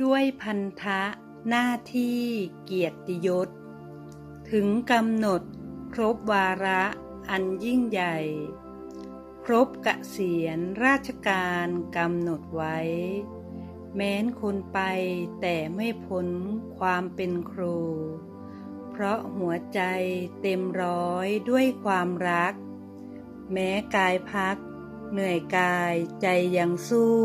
ด้วยพันธะหน้าที่เกียรติยศ ถึงกำหนดครบวาระอันยิ่งใหญ่ ครบเกษียณราชการกำหนดไว้ แม้นคนไปแต่ไม่พ้นความเป็นครู เพราะหัวใจเต็มร้อยด้วยความรัก แม้กายพัก เหนื่อยกายใจยังสู้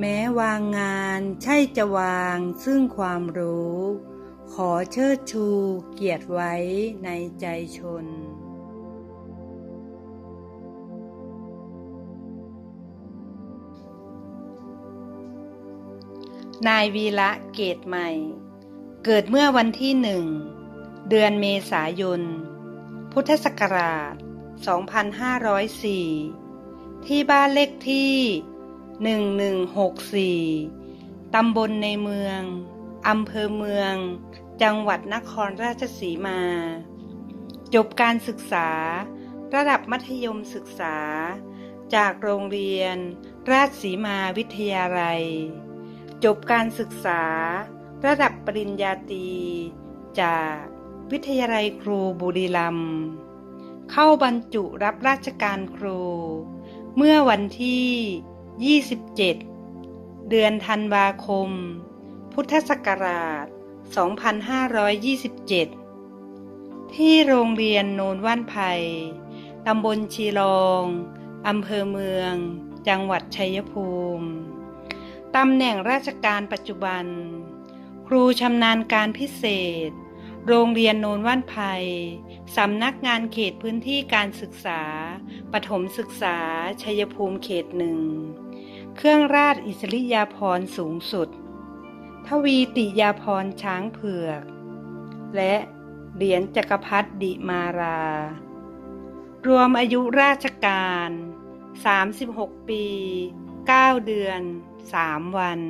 แม้วางงานใช่จะวางซึ่งความรู้ ขอเชิดชูเกียรติไว้ในใจชน นายวีระเกตใหม่ เกิดเมื่อวันที่หนึ่ง เดือนเมษายน พุทธศักราช 2504 ที่บ้านเลขที่ 1164 ตำบลในเมือง อำเภอเมือง จังหวัดนครราชสีมา จบการศึกษา ระดับมัธยมศึกษา จากโรงเรียน ราชสีมาวิทยาลัย จบการศึกษา ระดับปริญญาตรี จากวิทยาลัยครูบุรีรัมย์เข้าบรรจุรับราชการครู เมื่อวันที่ 27 เดือนธันวาคม พุทธศักราช 2527 ที่โรงเรียนโนนว่านไผ่ตำบลชีรองอำเภอเมือง จังหวัดชัยภูมิตำแหน่งราชการปัจจุบัน ครูชำนาญการพิเศษ โรงเรียนโนนว่านไผ่สำนักงานเขตพื้นที่การศึกษาปฐมศึกษาชัยภูมิเขตหนึ่ง เครื่องราชอิสริยาภรณ์สูงสุด ทวีติยาภรณ์ช้างเผือก และเหรียญจักรพรรดิมารา รวมอายุราชการ 36 ปี 9 เดือน 3 วัน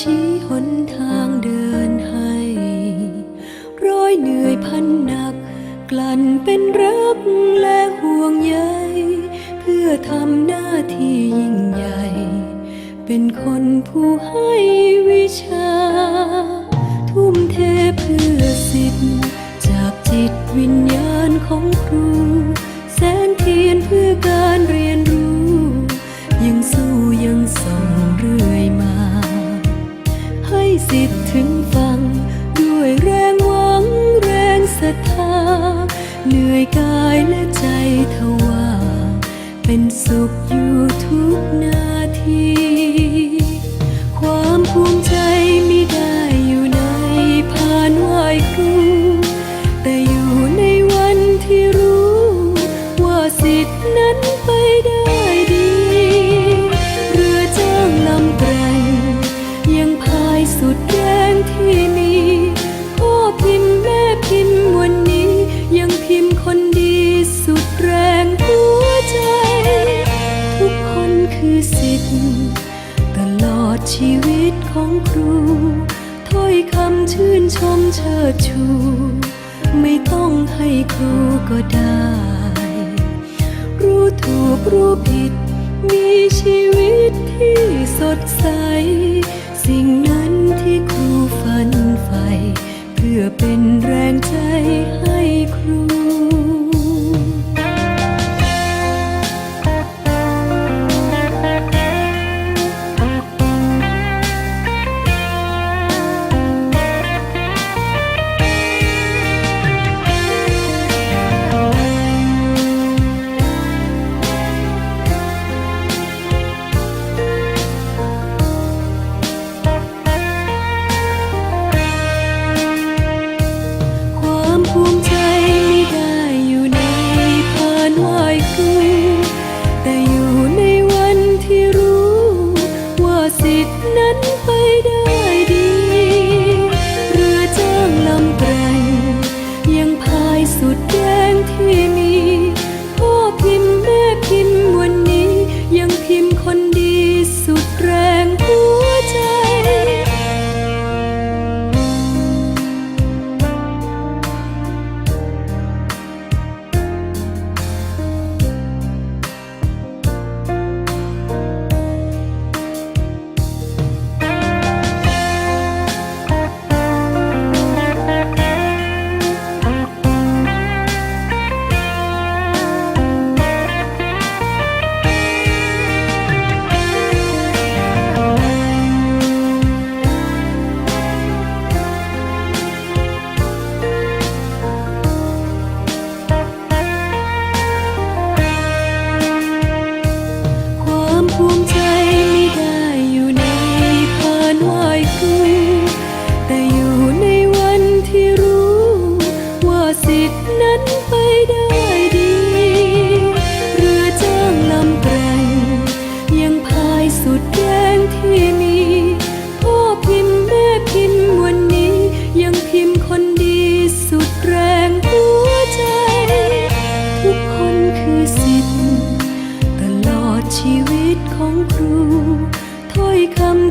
ชี้หนทางเดินให้ร้อยเหนื่อยพันหนัก กลั่นเป็นรักและห่วงใยเพื่อทำหน้าที่ยิ่งใหญ่ เป็นคนผู้ให้วิชา ทุ่มเทเพื่อสิทธิ์ จากจิตวิญญาณของครู แสงเทียนเพื่อการเรียนรู้ ยังสู้ยังส่องเรื่อยมา สิทธิ์ถึงฟัง ด้วยแรงหวังแรงศรัทธา เหนื่อยกายและใจทว่า เป็นสุขอยู่ทุกนาที ความภูมิใจมิได้อยู่ในผ่านไหวครู รู้ผิด มีชีวิตที่สดใส สิ่งนั้นที่ครูฝันใฝ่เพื่อเป็นแรงใจให้ครู thịt nắn tay đây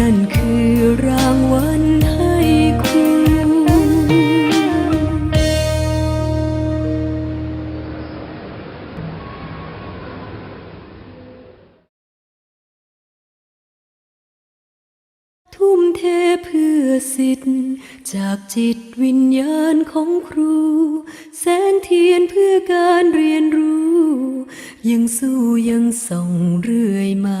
นั่นคือรางวัลให้ครูทุ่มเทเพื่อสิทธิ์ จากจิตวิญญาณของครู แสงเทียนเพื่อการเรียนรู้ ยังสู้ยังส่องเรื่อยมา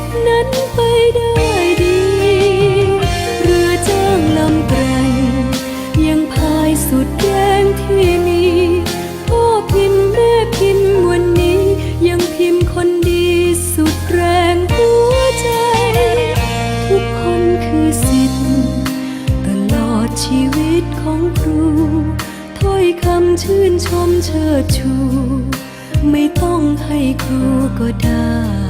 ว่าสิทธินั้นไปได้ดี เรือจ้างลำแกรงยังพายสุดแรงที่มีพ่อพิมพ์แม่พิมพ์วันนี้ ยังพิมพ์คนดีสุดแรงหัวใจ ทุกคนคือสิทธิ์ตลอดชีวิตของครูถ้อยคำชื่นชมเชิดชู ไม่ต้องให้ครูก็ได้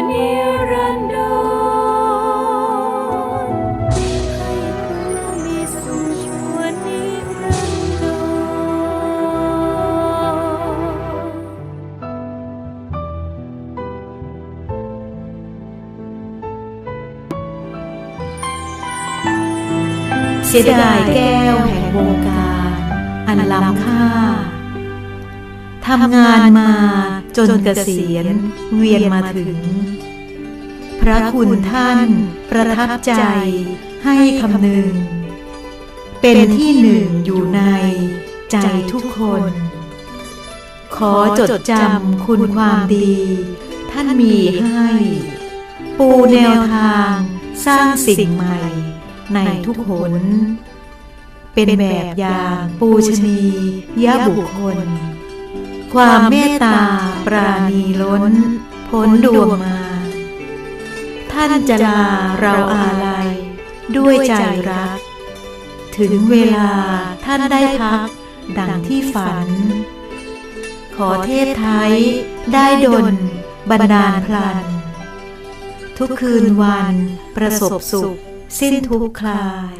ให้ผู้มีสุขชั่วนิรันดร เสียดายแก้วแห่งวงการ อันล้ำค่าทำงานมา จนเกษียณเวียนมาถึง พระคุณท่านประทับใจให้คำหนึ่ง เป็นที่หนึ่งอยู่ในใจทุกคน ขอจดจำคุณความดี ท่านมีให้ ปูแนวทางสร้างสิ่งใหม่ ในทุกหน เป็นแบบอย่างปูชนียบุคคล ความเมตตาปราณีล้น พ้นดวงมา ท่านจะลาเราอาลัย ด้วยใจรัก ถึงเวลาท่านได้พัก ดังที่ฝัน ขอเทศไทยได้ดลบันดาลพลัน ทุกคืนวันประสบสุข สิ้นทุกข์คลาย